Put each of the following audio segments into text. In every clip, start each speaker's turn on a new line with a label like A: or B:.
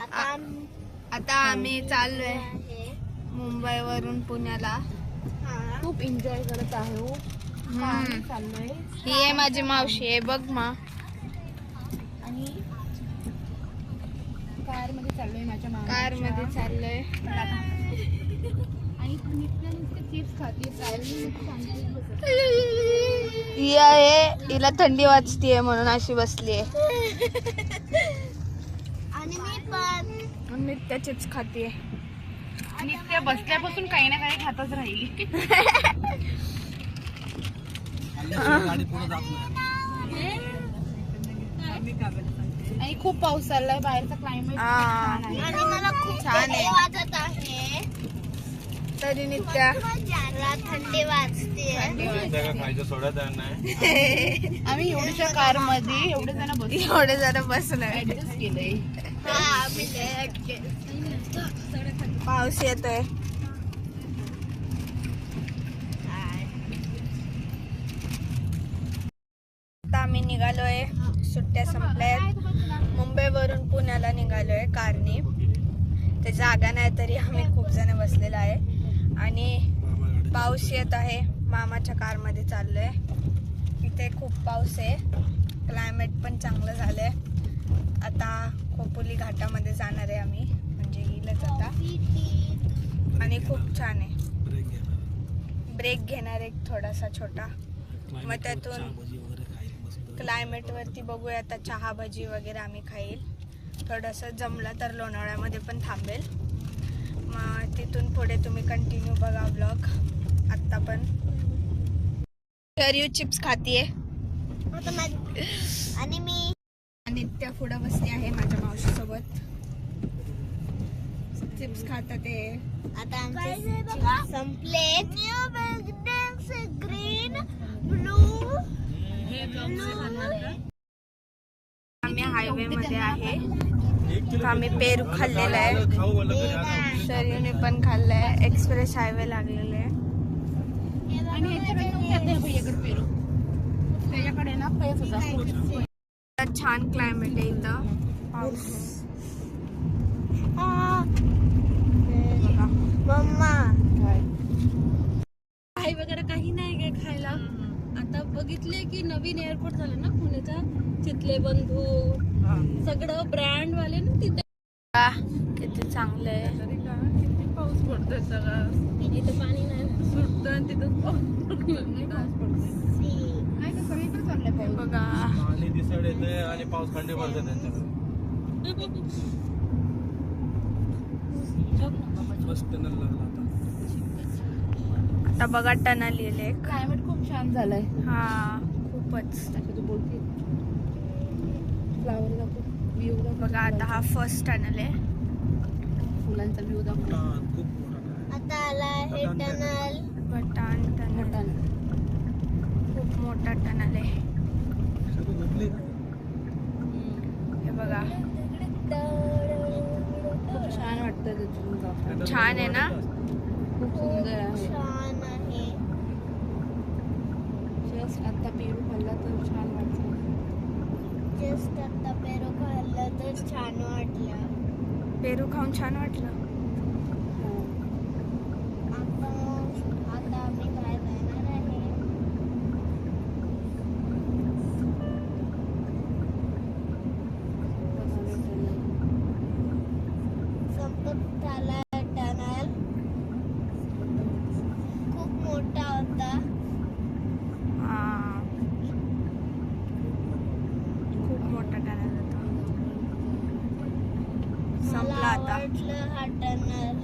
A: आता आम-
B: आता आम्ही चाललोय
A: आहे.
B: मुंबईवरून पुण्याला.
A: हा.
C: खूप एन्जॉय करत आहे. हो. चाललोय.
B: ही आहे माझी मावशी आहे बघ मा.
C: आणि कारमध्ये चाललोय माझ्या
B: कारमध्ये चाललोय.
C: खाते
B: ही आहे हिला थंडी वाजतीये म्हणून अशी बसली आहे
A: आणि मी पण.
B: नित्या चिप्स खातीये.
C: नित्या बसल्यापासून काही ना काही खातच राहिली. आणि खूप पाऊस चाललाय बाहेरचा क्लायमेट.
A: आणि मला खूप
B: छान आहे. तरी नित्या
A: मला थंडी वाजते.
D: खायचं सोडा नाही
C: आम्ही एवढ्याच्या कारमध्ये एवढे जण बस
B: एवढे जरा बसलोय
C: ऍडजस्ट केलंय.
A: हा.
B: पाऊस येतोय. आता आम्ही निघालोय. सुट्ट्या संपल्यात. मुंबईवरून पुण्याला निघालोय कारने. ते जागा नाही तरी आम्ही खूप जण बसलेलो आहे. आणि पाऊस येत आहे. मामाच्या कारमध्ये चाललोय. इथे खूप पाऊस आहे. क्लायमेट पण चांगलं झालंय. आता खोपोली घाटामध्ये जाणार आहे आम्ही. म्हणजे येईलच आता. आणि खूप छान आहे. ब्रेक घेणार. एक थोडासा छोटा. मग त्यातून क्लायमेट वरती बघूया. आता चहा भजी वगैरे आम्ही खाईल. थोडंसं जमलं तर लोणावळ्यामध्ये पण थांबेल. मग तिथून पुढे तुम्ही कंटिन्यू बघा ब्लॉग आत्ता पण. यू चिप्स खातीये.
A: आता मा- आणि मी
B: नित्या पुढं बसली आहे माझ्या मावशीसोबत. चिप्स खातात ते.
A: आता आमचे संपले. न्यू ग्रीन ब्लू
B: हायवे मध्ये आहे आम्ही पेरू खाल्लेला आहे. शरीरने पण खाल्लंय एक्सप्रेस हायवे लागलेले आहे.
C: त्याच्याकडे ना पैसा
B: छान क्लायमेट आहे इथं. पाऊस.
A: मम्मा.
C: काही वगैरे काही नाही काय खायला. आता बघितले की नवीन एअरपोर्ट झालं ना पुण्याचा? तिथले बंधू सगळं ब्रँड वाले ना तिथे.
B: किती चांगलं आहे.
C: किती पाऊस पडतोय सगळं. इथे पाणी नाही. सुटतं आणि तिथं पाऊस पडतोय. पाऊस
B: बघा.
D: पाणी दिसड येते आणि पाऊस खंडी पडते त्यांच्याकडे. बस टनल लागला आता.
B: बघा टनल लिहिले
C: क्लायमेट खूप छान झालंय.
B: हा खूपच.
C: बोलते. फ्लावर दाखव व्ह्यू दाखव
B: बघा आता हा फर्स्ट टनल आहे.
C: फुलांचा व्ह्यू दाखव
D: हा, खूप मोठा
A: आता आला हे टनल
B: भटान टनल. खूप मोठा टनल आहे. हे बघा.
C: खूप छान वाटतं तिथून.
B: छान आहे ना?
C: खूप सुंदर आहे जस्ट आता पेरू खाल्ला तर छान वाटतं
A: जस्ट आता पेरू खाल्लं तर छान वाटलं.
B: पेरू खाऊन छान वाटलं
A: आता आता आम्ही काय जाणार आहे संपत आला टनल खूप मोठा होता
B: हा खूप मोठा टनल होता
A: मला
B: संपला आता
A: आवडलं हा टनल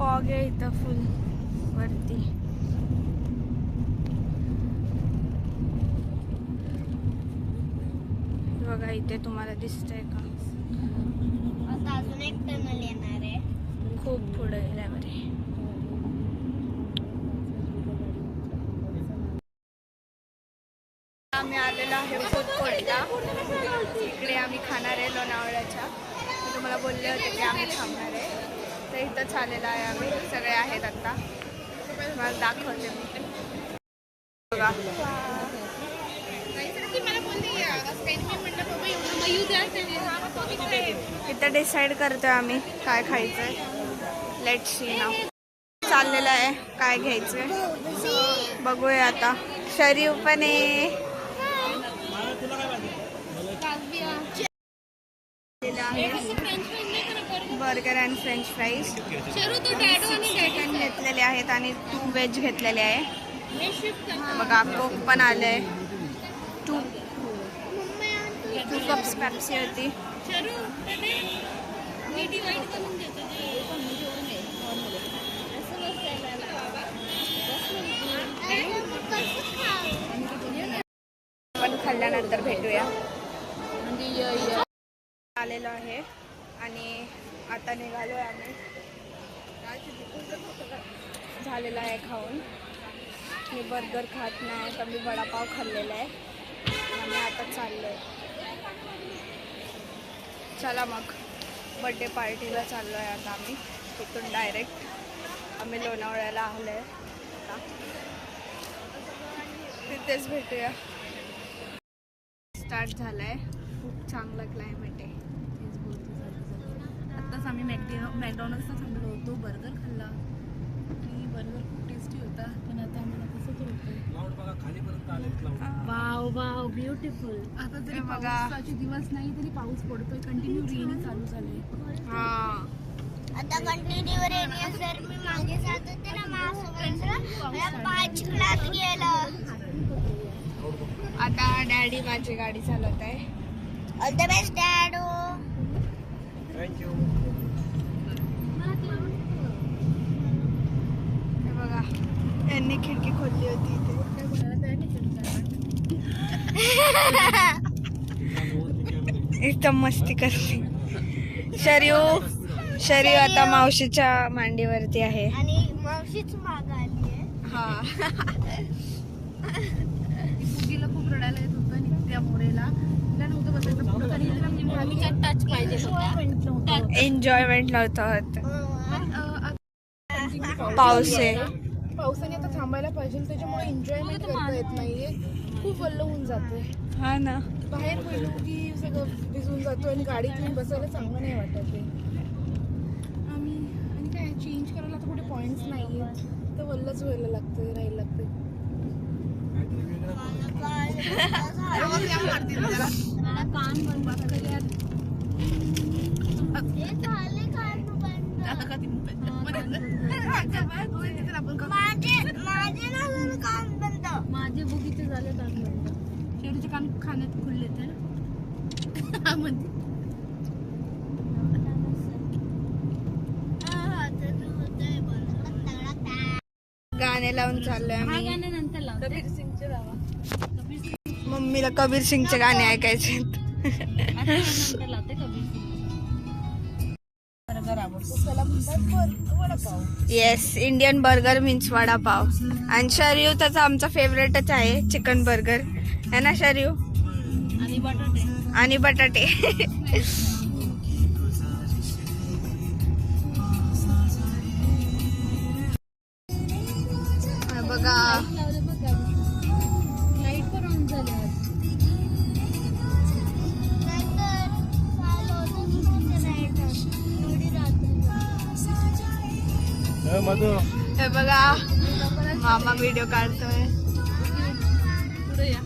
B: फॉग आहे इथं फुल वरती. बघा इथे तुम्हाला दिसतंय का?
A: आता अजून एक टनल येणार आहे.
B: खूप पुढे गेल्यावर आहे. आम्ही आलेलो आहे फूडकोर्टला इकडे आम्ही खाणार आहे लोणावळ्याच्या. तुम्हाला बोलले होते की आम्ही थांबणार आहे. तर इथंच आलेला आहे आम्ही. सगळे आहेत आत्ता मला दाखवते मी. बघा. इथं डिसाईड करतोय आम्ही काय खायचंय. लेट सी ना चाललेलं आहे. काय घ्यायचंय? बघूया आता. शरीव पण आहे burger and french fries chicken घेतलेले आहेत आणि टू व्हेज घेतलेले आहे. बघा कोक पण आलंय. टू टू कप्स पॅप्सी होती पण खाल्ल्यानंतर भेटूया. आलेलो आहे. आणि आता निघालो आहे आम्ही. झालेला आहे खाऊन. मी बर्गर खात नाही तर मी वडापाव खाल्लेला आहे. आणि आता चाललो आहे चला मग. बड्डे पार्टीला चाललो आहे आता आम्ही. तिथून डायरेक्ट आम्ही लोणावळ्याला आलो आहे आता तिथेच भेटूया. स्टार्ट झालं आहे खूप चांगलं क्लायमेट आहे.
C: आत्ताच आम्ही मॅकडी मॅकडॉनल्ड्सला थांबलो होतो बर्गर खाल्ला. आणि बर्गर खूप टेस्टी होता पण आता आम्हाला कसं होतं वाव वाव ब्युटिफुल आता जरी
B: हे बघा.
C: पावसाचे दिवस नाही तरी पाऊस पडतोय. कंटिन्यू रेनी चालू झाले
B: हां.
A: आता कंटिन्यू रेनी सर मी मागे जात होते ना माझ्यासोबत पाय चिखलात गेलं.
B: आता डॅडी माझी गाडी चालवत आहे.
A: ऑल द बेस्ट डॅडो
D: थँक्यू
B: हे बघा यांनी खिडकी खोलली होती इथे. एकदम मस्ती करते. शरीव शरीव आता मावशीच्या मांडीवरती आहे.
A: आणि मावशीच माग आली आहे.
B: हा.
C: खूप रडायला येत होतं त्या मोरेला टच पाहिजे
B: एन्जॉयमेंट नव्हतं होत. पाऊस आहे
C: पावसाने आता थांबायला पाहिजे त्याच्यामुळे एन्जॉयमेंट करता येत नाहीये. खूप वल्ल होऊन जाते.
B: हा ना.
C: बाहेर पडलो की सगळं भिजून जातो आणि गाडीत येऊन बसायला चांगलं नाही वाटत ते. आम्ही आणि काय चेंज करायला आता कुठे पॉईंट्स नाही आहेत तर वल्लच व्हायला लागतं राहायला लागतं
A: माझे
C: बुगीचे झाले कान बंद. शेडीचे कान खाण्यात खुलले ते ना म्हणजे
A: हा, तर तू होतंय बंद. तगडा
B: गाणे लावून चाललोय आम्ही.
C: नंतर कबीर सिंगचे लावा कबीर सिंग
B: मम्मीला कबीर सिंगचे गाणे ऐकायचे
C: आता नंतर लावते Kabir
B: yes Indian burger means vada pav आणि शरीव त्याचा आमचा फेवरेटच आहे चिकन बर्गर है ना शरीव
C: आणि बटाटे.
B: आणि बटाटे. हे बघा. मामा व्हिडिओ काढतोय.
C: पुढे या.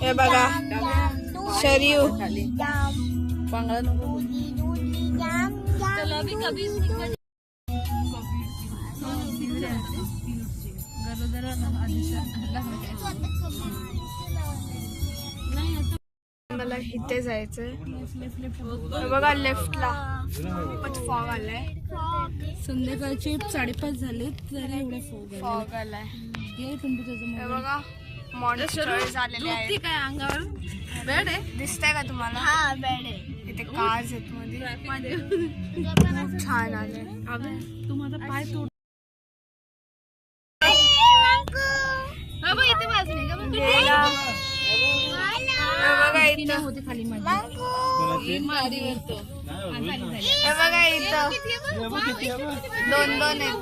B: हे बघा शरीव मला इथे जायचंय. बघा लेफ्टला. खूपच फॉग आलाय.
C: संध्याकाळचे साडेपाच झाले तरी एवढे फोग
B: फॉग आलाय. बघा. मॉन्स्टर झालेले आहे
C: काय अंगावर? बेड आहे?
B: दिसतंय का तुम्हाला?
A: हा बेड आहे.
B: इथे कार्स आहेत मध्ये. खूप छान आले.
C: अगं तू माझा पाय तोड.
A: ए,
C: इथे बाजूने का बघ.
B: गेला बघा इथं.
C: होते खाली माझी. मारी वरतो
B: हे बघा इथं. दोन दोन आहेत.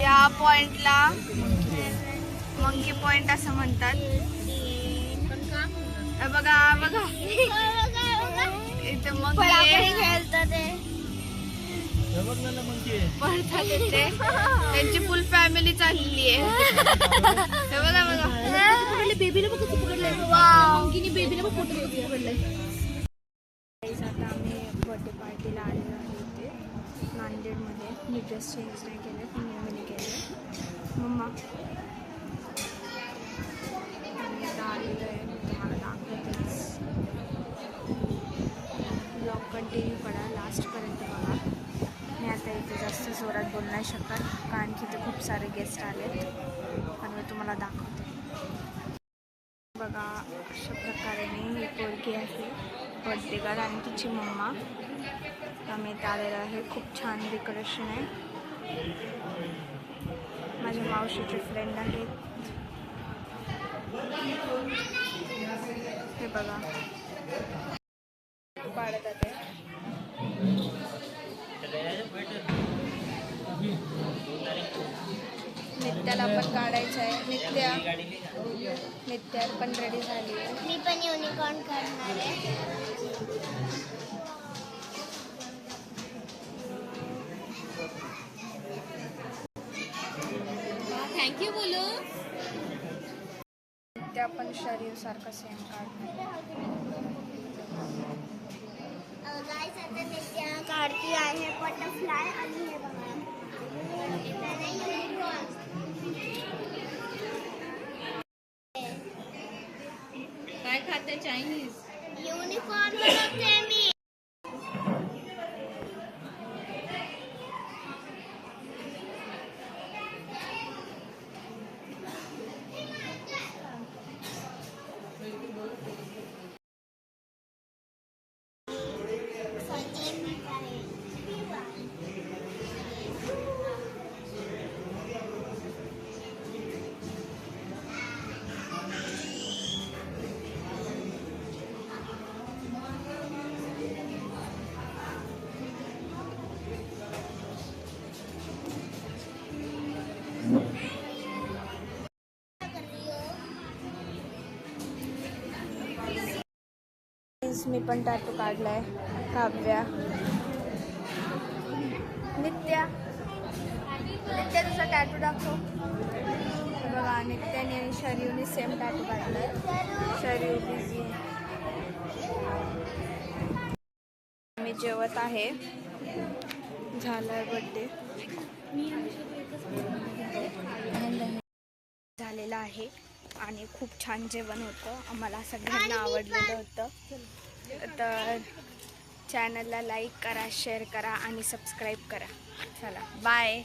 B: या पॉइंटला मंकी पॉइंट असं म्हणतात. बघा बघा. त्यांची फुल फॅमिली चाललेली आहे. हे बघा बघा.
C: बेबीला बघ कसं पकडलंय? बेबीला बघ फोटो पकडलंय.
B: Guys, आता आम्ही बर्थडे पार्टीला आलेलो आहे इथे. नांदेडमध्ये. मी ड्रेस चेंज नाही केले पण मम्मीने केले. मम्मा सारे गेस्ट आलेत. आणि मी तुम्हाला दाखवते. बघा अशा प्रकारे मी ही पोरगी आहे. बर्थडे आणि तिची मम्मा. आम्ही इथे आहे. खूप छान डेकोरेशन आहे. माझ्या मावशीचे फ्रेंड आहेत. हे बघा. पाडत आहे. नित्याला पण काढायचं आहे. नित्या. नित्या पण रेडी झाली आहे.
A: मी पण युनिकॉर्न करणार आहे.
C: थँक्यू बोलू
B: नित्या पण शरीर सारखं सेम
A: नित्या काढती आहे बटरफ्लाय आणि हे बघा.
C: काय खाते चायनीज?
A: युनिकॉर्न बनवते मी.
B: मी पण टॅटू काढलाय. काव्या. नित्या. नित्या तुझा टॅटू दाखव. बघा नित्याने आणि शरीरने सेम टॅटू काढलाय. शरीर बिझी मी जेवत आहे. झालाय बड्डे झालेला आहे. आणि खूप छान जेवण होतं. आम्हाला सगळ्यांना आवडलेलं होतं. तर चॅनलला लाईक करा शेअर करा आणि सबस्क्राईब करा. चला बाय.